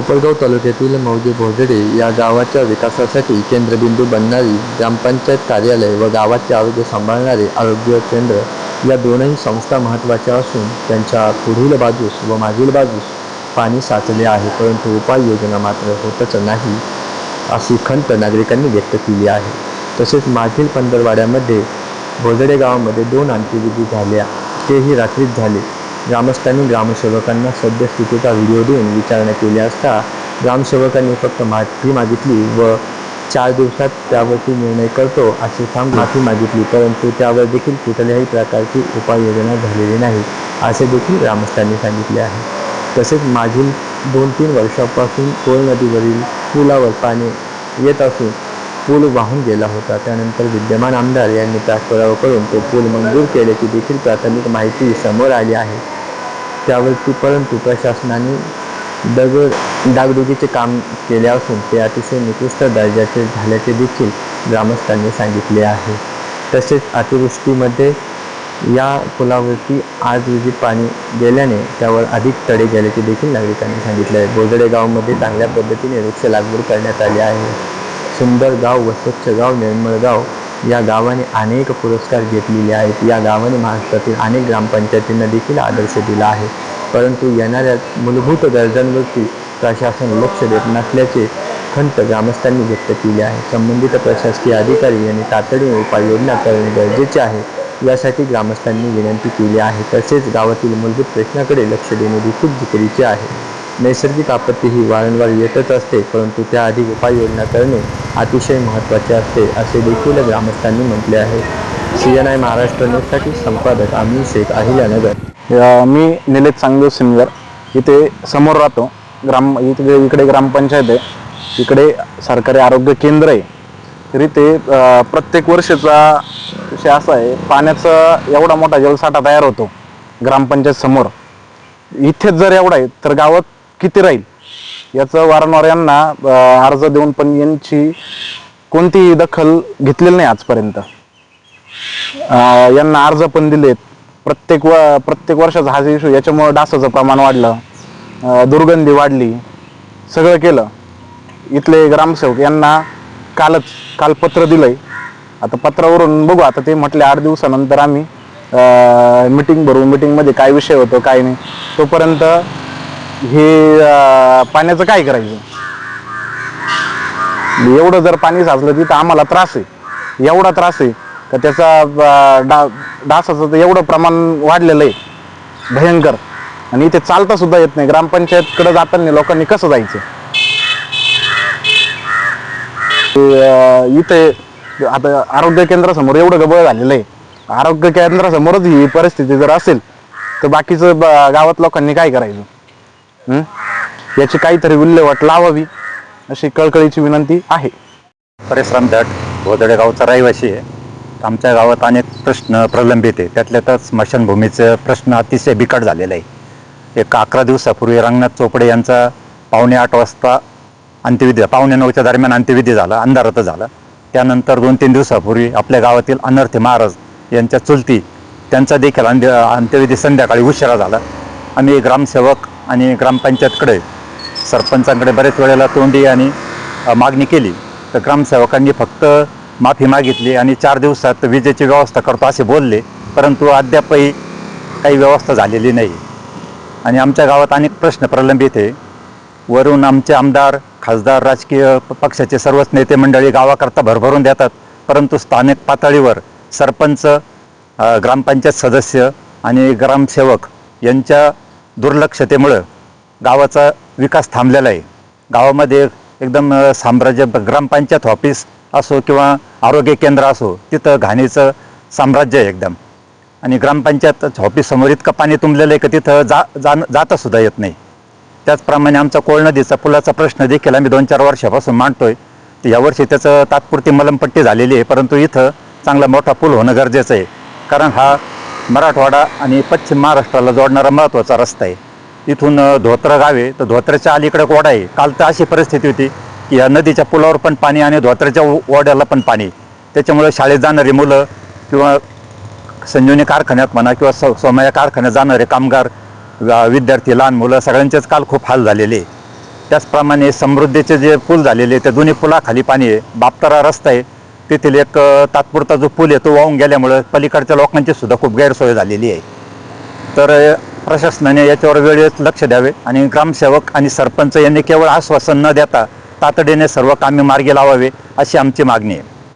कोपरगाव तालुक्यातील मौजे भोजडे या गावाच्या विकासासाठी केंद्रबिंदू बनणारी ग्रामपंचायत कार्यालय व गावाचे आरोग्य सांभाळणारे आरोग्य केंद्र या दोनही संस्था महत्त्वाच्या असून त्यांच्या पुढील बाजूस व मागील बाजूस पाणी साचले आहे. परंतु उपाययोजना मात्र होतच नाही अशी खंत नागरिकांनी व्यक्त केली आहे. तसेच मागील पंधरवाड्यामध्ये भोजडे गावामध्ये दोन अंत्यविधी झाल्या. तेही रात्रीच झाले. ग्रामस्थांनी ग्रामसेवकांना सद्यस्थितीचा व्हिडिओ देऊन विचारणा केली असता ग्रामसेवकांनी फक्त माफी मागितली व चार दिवसात त्यावरती निर्णय करतो असे थांब माफी मागितली परंतु त्यावर देखील कुठल्याही प्रकारची उपाययोजना झालेली नाही असे देखील ग्रामस्थांनी सांगितले आहे. तसेच मागील दोन तीन वर्षापासून कोळ नदीवरील पुलावर पाणी येत असून पूल वाहून गेला होता. त्यानंतर विद्यमान आमदार यांनी पाठपुरावा करून तो पूल मंजूर केल्याची देखील प्राथमिक माहिती समोर आली आहे. त्यावरती परंतु प्रशासनाने दगड डागडुगीचे काम केले असून ते अतिशय निकृष्ट दर्जाचे झाल्याचे देखील ग्रामस्थांनी सांगितले आहे. तसेच अतिवृष्टीमध्ये या पुलावरती आज रोजी पाणी गेल्याने त्यावर अधिक तडे गेल्याचे देखील नागरिकांनी सांगितले आहे. बोजडे गावमध्ये चांगल्या पद्धतीने वृक्ष लागवड करण्यात आली आहे. सुंदर गाव व स्वच्छ गाव निर्मळ गाव या गावाने अनेक पुरस्कार घेतलेले आहेत. या गावाने महाराष्ट्रातील अनेक ग्रामपंचायतींना देखील आदर्श दिला आहे. परंतु येणाऱ्या मूलभूत गरजांवरती प्रशासन लक्ष देत नसल्याचे खंत ग्रामस्थांनी व्यक्त केली आहे. संबंधित प्रशासकीय अधिकारी यांनी तातडीने उपाययोजना करणे गरजेचे आहे यासाठी ग्रामस्थांनी विनंती केली आहे. तसेच गावातील मूलभूत प्रश्नाकडे लक्ष देणे देखील जिकिरीचे आहे. नैसर्गिक आपत्ती ही वारंवार येतच असते परंतु त्याआधी उपाययोजना करणे अतिशय महत्त्वाचे असते असे देखील ग्रामस्थांनी म्हटले आहे. सी एन आय महाराष्ट्र न्यूजसाठी संपादक आम्ही शेख अहिल्यानगर. मी निलेश चांगदेव सिंगर इथे समोर राहतो. ग्राम इथे इकडे ग्रामपंचायत आहे. इकडे सरकारी आरोग्य केंद्र आहे. तरी ते प्रत्येक वर्षाचा विषय असा आहे पाण्याचा एवढा मोठा जलसाठा तयार होतो ग्रामपंचायत समोर. इथेच जर एवढा आहे तर गावात किती राहील? याचं वारंवार यांना अर्ज देऊन पण यांची कोणतीही दखल घेतलेली नाही आजपर्यंत. अं, यांना अर्ज पण दिलेत. प्रत्येक व प्रत्येक वर्षाचा हा इशू याच्यामुळे डासाचं प्रमाण वाढलं. अं, दुर्गंधी वाढली. सगळं केलं. इथले ग्रामसेवक यांना कालच काल पत्र दिलंय. आता पत्रावरून बघू. आता ते म्हटले आठ दिवसानंतर आम्ही मिटिंग भरू. मिटिंगमध्ये काय विषय होतो काय नाही. तोपर्यंत हे अं, पाण्याचं काय करायचं? एवढं जर पाणी साचलं तिथं आम्हाला त्रास आहे. एवढा त्रास आहे का त्याचा अं, डा डासाचं तर एवढं प्रमाण वाढलेलं आहे. भयंकर. आणि इथे चालता सुद्धा येत नाही. ग्रामपंचायतकडे जाताना लोकांनी कसं जायचं? ते, अं, इथे आता आरोग्य केंद्रासमोर एवढं गबळ झालेलं आहे. आरोग्य केंद्रासमोरच ही परिस्थिती जर असेल तर बाकीचं ब- गावात लोकांनी काय करायचं? याची काहीतरी विल्हेवाट लावावी अशी कळकळीची विनंती आहे. परिश्रम दट भोदडे गावचा रहिवासी आहे. आमच्या गावात अनेक प्रश्न प्रलंबित आहे. त्यातल्या स्मशानभूमीचं प्रश्न अतिशय बिकट झालेला आहे. एक अकरा दिवसापूर्वी रंगनाथ चोपडे यांचा पावणे आठ वाजता अंत्यविधी पावणे नऊच्या दरम्यान अंत्यविधी झाला अंधारातच झाला. त्यानंतर दोन तीन दिवसापूर्वी आपल्या गावातील अनर्थे महाराज यांच्या चुलती त्यांचा देखील अंत्य अंत्यविधी संध्याकाळी उशिरा झाला. आम्ही ग्रामसेवक आणि ग्रामपंचायतकडे सरपंचांकडे बरेच वेळेला तोंडी आणि मागणी केली. तर ग्रामसेवकांनी फक्त माफी मागितली आणि चार दिवसात विजेची व्यवस्था करतो असे बोलले परंतु अद्यापही काही व्यवस्था झालेली नाही. आणि आमच्या गावात अनेक प्रश्न प्रलंबित आहे. वरून आमचे आमदार खासदार राजकीय प- पक्षाचे सर्वच नेते मंडळी गावाकरता भरभरून देतात परंतु स्थानिक पातळीवर सरपंच ग्रामपंचायत सदस्य आणि ग्रामसेवक यांच्या दुर्लक्षतेमुळं गावाचा विकास थांबलेला आहे. गावामध्ये एकदम साम्राज्य ग्रामपंचायत ऑफिस असो किंवा आरोग्य केंद्र असो तिथं घाणीचं साम्राज्य आहे एकदम. आणि ग्रामपंचायत ऑफिससमोर इतकं पाणी तुंबलेलं आहे का तिथं जा जाणं जाता सुद्धा येत नाही. त्याचप्रमाणे आमचा कोळ नदीचा पुलाचा प्रश्न देखील आम्ही दोन चार वर्षापासून मांडतोय. तर यावर्षी त्याचं तात्पुरती मलमपट्टी झालेली आहे परंतु इथं चांगला मोठा पूल होणं गरजेचं आहे. कारण हा मराठवाडा आणि पश्चिम महाराष्ट्राला जोडणारा महत्त्वाचा रस्ता आहे. इथून अ, गाव आहे. तर धोत्र्याच्या अलीकडे ओढा आहे. काल तर अशी परिस्थिती होती की या नदीच्या पुलावर पण पाणी आणि धोत्र्याच्या ओढ्याला पण पाणी त्याच्यामुळे शाळेत जाणारी मुलं किंवा संजीवनी कारखान्यात म्हणा किंवा सौ सोमया कारखान्यात जाणारे कामगार विद्यार्थी लहान मुलं सगळ्यांचेच काल खूप हाल झालेले आहे. त्याचप्रमाणे समृद्धीचे जे पूल झालेले त्या दोन्ही पुलाखाली पाणी आहे. बापतारा रस्ता आहे. तेथील एक तात्पुरता जो पूल आहे तो वाहून गेल्यामुळं पलीकडच्या लोकांची सुद्धा खूप गैरसोय झालेली आहे. तर प्रशासनाने याच्यावर वेळेत लक्ष द्यावे आणि ग्रामसेवक आणि सरपंच यांनी केवळ आश्वासन न देता तातडीने सर्व कामे मार्गी लावावे अशी आमची मागणी आहे.